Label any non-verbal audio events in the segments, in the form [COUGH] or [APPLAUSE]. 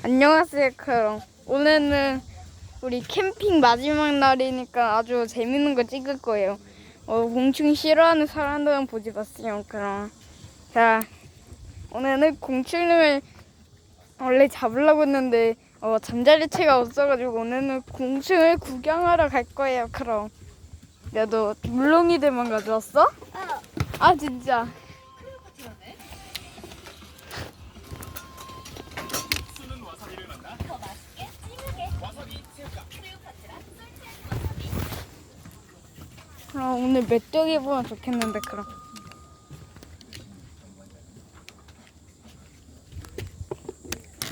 안녕하세요, 크롱. 오늘은 우리 캠핑 마지막 날이니까 아주 재밌는 거 찍을 거예요. 어, 공충 싫어하는 사람들은 보지 마세요, 그럼. 자, 오늘은 공충을 원래 잡으려고 했는데 어, 잠자리채가 없어가지고 오늘은 공충을 구경하러 갈 거예요, 그럼. 야, 너 물렁이들만 가져왔어? 어. 아, 진짜. 오늘 메뚜기 보면 좋겠는데 그럼.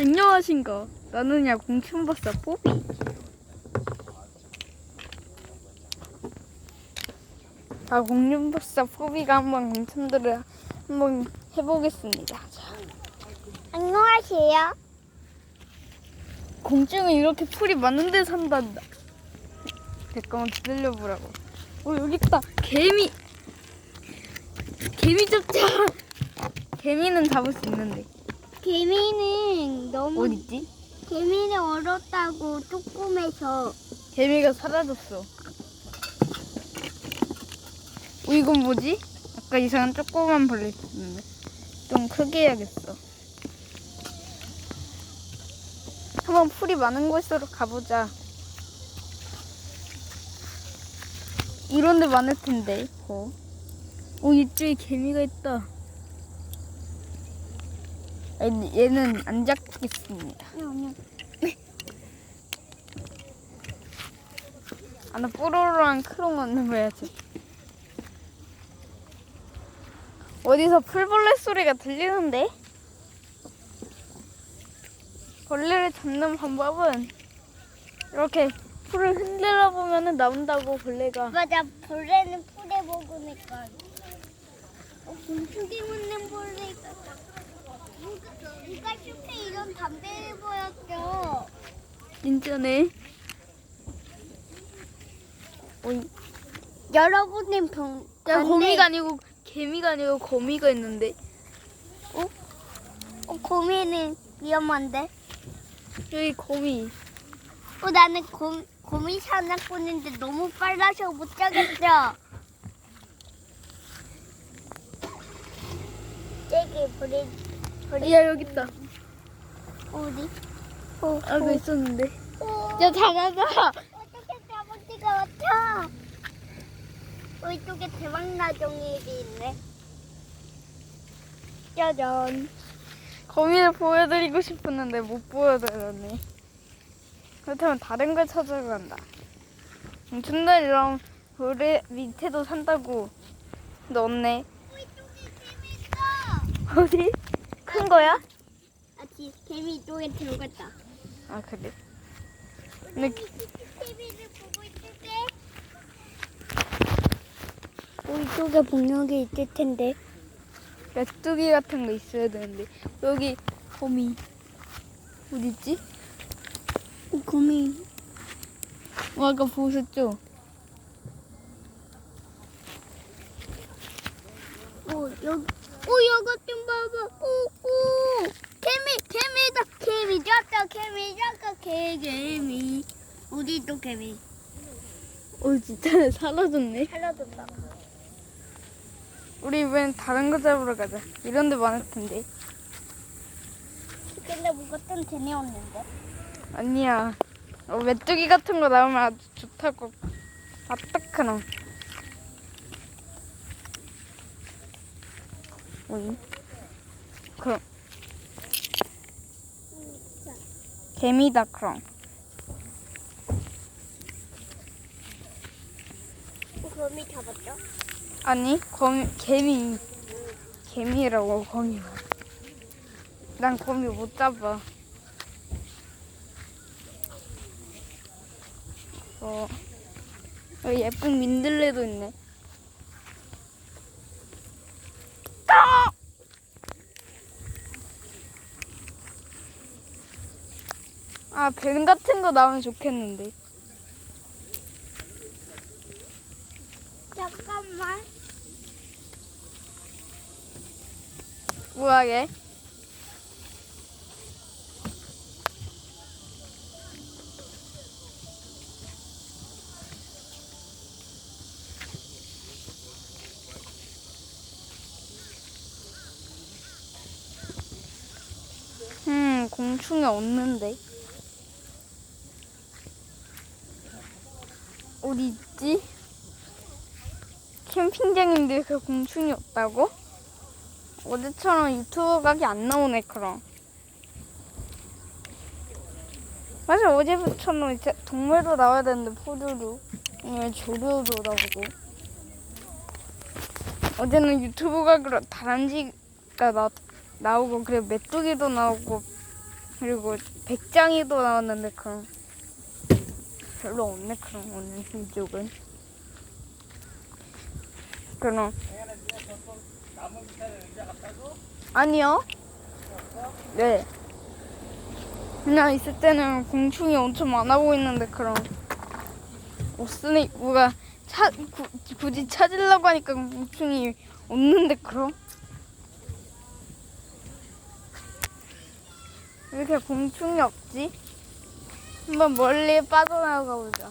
안녕하신가? 나는야 공충박사 뽀비. 아 공룡박사 뽀비가 한번 공충들을 한번 해보겠습니다. 자, 안녕하세요. 공충은 이렇게 풀이 많은 데 산단다. 잠깐만 들려보라고. 어 여기 있다. 개미. 개미 잡자. 개미는 잡을 수 있는데 개미는 너무 어디 있지? 개미는 얼었다고 조금해서 개미가 사라졌어. 어, 이건 뭐지? 아까 이상한 조그만 벌레 있었는데 좀 크게 해야겠어. 한번 풀이 많은 곳으로 가보자. 이런 데 많을 텐데. 어. 오, 이쪽에 개미가 있다. 얘- 얘는 안 잡겠습니다. 아, 나 뽀로로랑 크롱 얻는 거야지. 어디서 풀벌레 소리가 들리는데? 벌레를 잡는 방법은 이렇게 풀을 흔들어 보면은 나온다고 벌레가. 맞아 벌레는 풀에 먹으니까 어, 곤충이 묻는 벌레가 누가, 숲에 이런 담배를 보였죠? 진짜네. 어이, 여러분은 병 야, 담배- 거미가 아니고 개미가 아니고 거미가 있는데. 어, 거미는 위험한데? 여기 거미. 어 나는 고, 거미 사냥꾼인데 너무 빨라서 못 잡겠어. 저기 버리 버리 야 여기 있다. 어디? 어, 아까 그 있었는데. 어. 야 잡아봐. 어떻게 잡은지가 맞춰? 어, 이쪽에 대박나정일이 있네. 짜잔. 거미를 보여드리고 싶었는데 못 보여드렸네. 그렇다면 다른 걸 찾아간다. 이런 돌의 밑에도 산다고. 어, 있어. 어디? 큰 거야? 아, 지, 개미 이쪽에 들어갔다. 아 그래. 우리 근데 TV를 보고 있을게. 어, 이쪽에 봉력이 있을 텐데. 메뚜기 같은 거 있어야 되는데 여기 거미 어디 있지? 어, 거미. 어, 아까 보셨죠? 어, 여기. 어, 이거 좀 봐봐. 오, 오. 개미, 개미다. 개미 잡자, 개미 잡자, 개, 개미. 어디 또 개미? 어 진짜 [LAUGHS] 사라졌네. 살려준다. 우리 이번엔 다른 거 잡으러 가자. 이런 데 많을 텐데. 근데 뭔가 좀 재미없는데? 아니야. 어, 메뚜기 같은 거 나오면 아주 좋다고. 아따크나. 어이? 그럼 개미다 그럼. 어, 거미 잡았죠? 아니 거미 개미 개미라고 거미. 난 거미 못 잡아. 어 여기 예쁜 민들레도 있네. 아! 아, 뱀 같은 거 나오면 좋겠는데. 잠깐만. 뭐야, 얘? 공충이 없는데. 어디 있지? 캠핑장인데 그 공충이 없다고? 어제처럼 유튜브 각이 안 나오네 그럼. 맞아 어제부터는 이제 동물도 나와야 되는데 포도류, 오늘 조류도 나오고. 어제는 유튜브 각으로 다람쥐가 나, 나오고 그리고 메뚜기도 나오고 그리고 백장이도 나왔는데 그럼 별로 없네 그럼 오늘 이쪽은. 그럼 아니요. 네. 그냥 있을 때는 공충이 엄청 많아 보이는데 그럼 없으니 뭐가 차, 구, 굳이 찾으려고 하니까 공충이 없는데 그럼 왜 이렇게 공충이 없지? 한번 멀리 빠져나가 보자.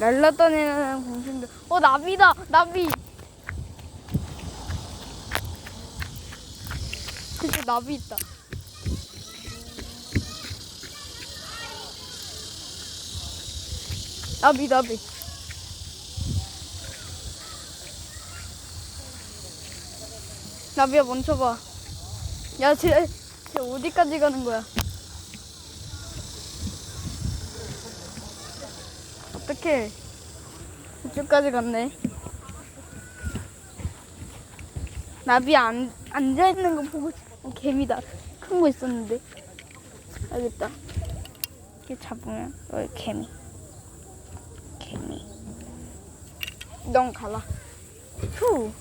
날라다니는 공충들. 어 나비다 나비. 그치 나비 있다. 나비 나비. 나비야 멈춰봐. 야, 쟤, 쟤 어디까지 가는 거야? 어떡해. 이쪽까지 갔네. 나비 안, 앉아있는 거 보고, 싶- 어, 개미다. 큰 거 있었는데. 알겠다. 이렇게 잡으면, 어, 개미. 개미. 넌 가라. 후.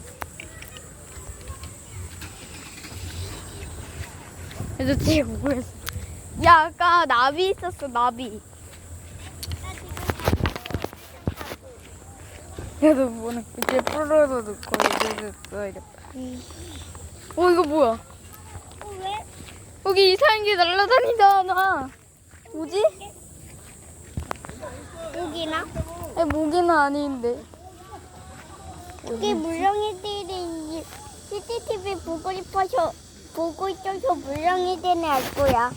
그래서 뒤에 보고 있어. 야, 아까 나비 있었어, 나비. 그래도 뭐는 이제 뿔로도 넣고 이제 써야겠다. 어, 이거 뭐야? 어, 왜? 여기 이상한 게 날아다니잖아. 뭐지? 여기나? 아니, 모기는 아닌데. 여기 물렁이들이 CCTV 보고 싶어서 보고 있어서 물렁이들은 알 거야.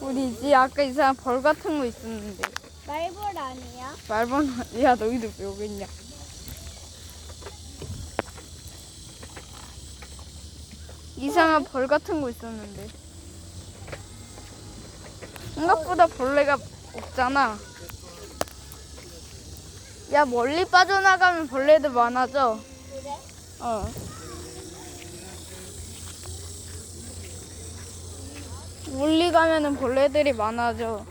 우리 이제 아까 이상한 벌 같은 거 있었는데. 말벌 아니야? 말번 야 너희도 왜 여기 있냐? 이상한 벌 같은 거 있었는데. 생각보다 벌레가 없잖아. 야 멀리 빠져나가면 벌레들 많아져. 그래? 어. 멀리 가면은 벌레들이 많아져.